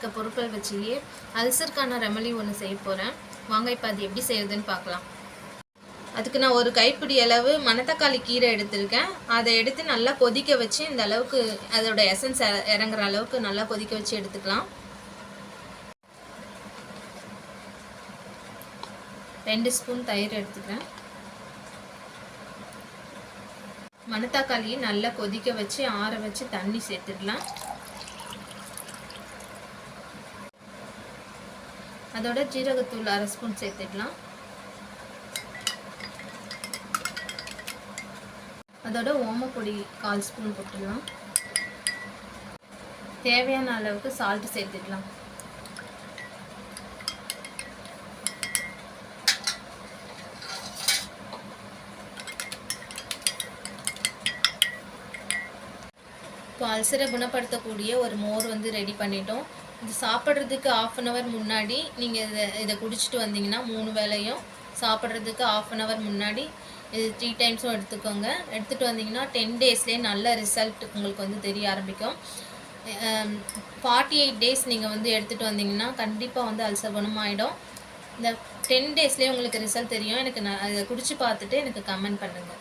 இருக்க பொருட்கள் வச்சுலேயே அல்சருக்கான ரெமலி ஒன்று செய்ய போகிறேன் வாங்க இப்போ அது எப்படி செய்யறதுன்னு பார்க்கலாம். அதுக்கு நான் ஒரு கைப்பிடி அளவு மணத்தக்காளி கீரை எடுத்திருக்கேன். அதை எடுத்து நல்லா கொதிக்க வச்சு இந்த அளவுக்கு அதோட எசன்ஸ் இறங்குற அளவுக்கு நல்லா கொதிக்க வச்சு எடுத்துக்கலாம். ரெண்டு ஸ்பூன் தயிர் எடுத்துக்கிறேன். மணத்தக்காளியை நல்லா கொதிக்க வச்சு ஆற வச்சு தண்ணி சேர்த்துக்கலாம் அதோட ஜீரகத்தூள் அரை ஸ்பூன் சேர்த்துக்கலாம் அதோட ஓமப்பொடி கால் ஸ்பூன் போட்டுடலாம். தேவையான அளவுக்கு சால்ட் சேர்த்துக்கலாம் இப்போ அல்சரை குணப்படுத்தக்கூடிய ஒரு மோர் வந்து ரெடி பண்ணிட்டோம். இது சாப்பிட்றதுக்கு ஆஃப் அன் ஹவர் முன்னாடி நீங்கள் இதை இதை குடிச்சிட்டு வந்தீங்கன்னா மூணு வேளையும் சாப்பிட்றதுக்கு ஆஃப் அன் ஹவர் முன்னாடி இது த்ரீ டைம்ஸும் எடுத்துக்கோங்க. எடுத்துகிட்டு வந்தீங்கன்னா டென் டேஸ்லேயே நல்ல ரிசல்ட் உங்களுக்கு வந்து தெரிய ஆரம்பிக்கும். ஃபார்ட்டி எயிட் டேஸ் நீங்கள் வந்து எடுத்துகிட்டு வந்தீங்கன்னா கண்டிப்பாக வந்து அல்சர் குணமாயிடும். இந்த டென் டேஸ்லேயே உங்களுக்கு ரிசல்ட் தெரியும். எனக்கு நான் அதை குடிச்சு பார்த்துட்டு எனக்கு கமெண்ட் பண்ணுங்கள்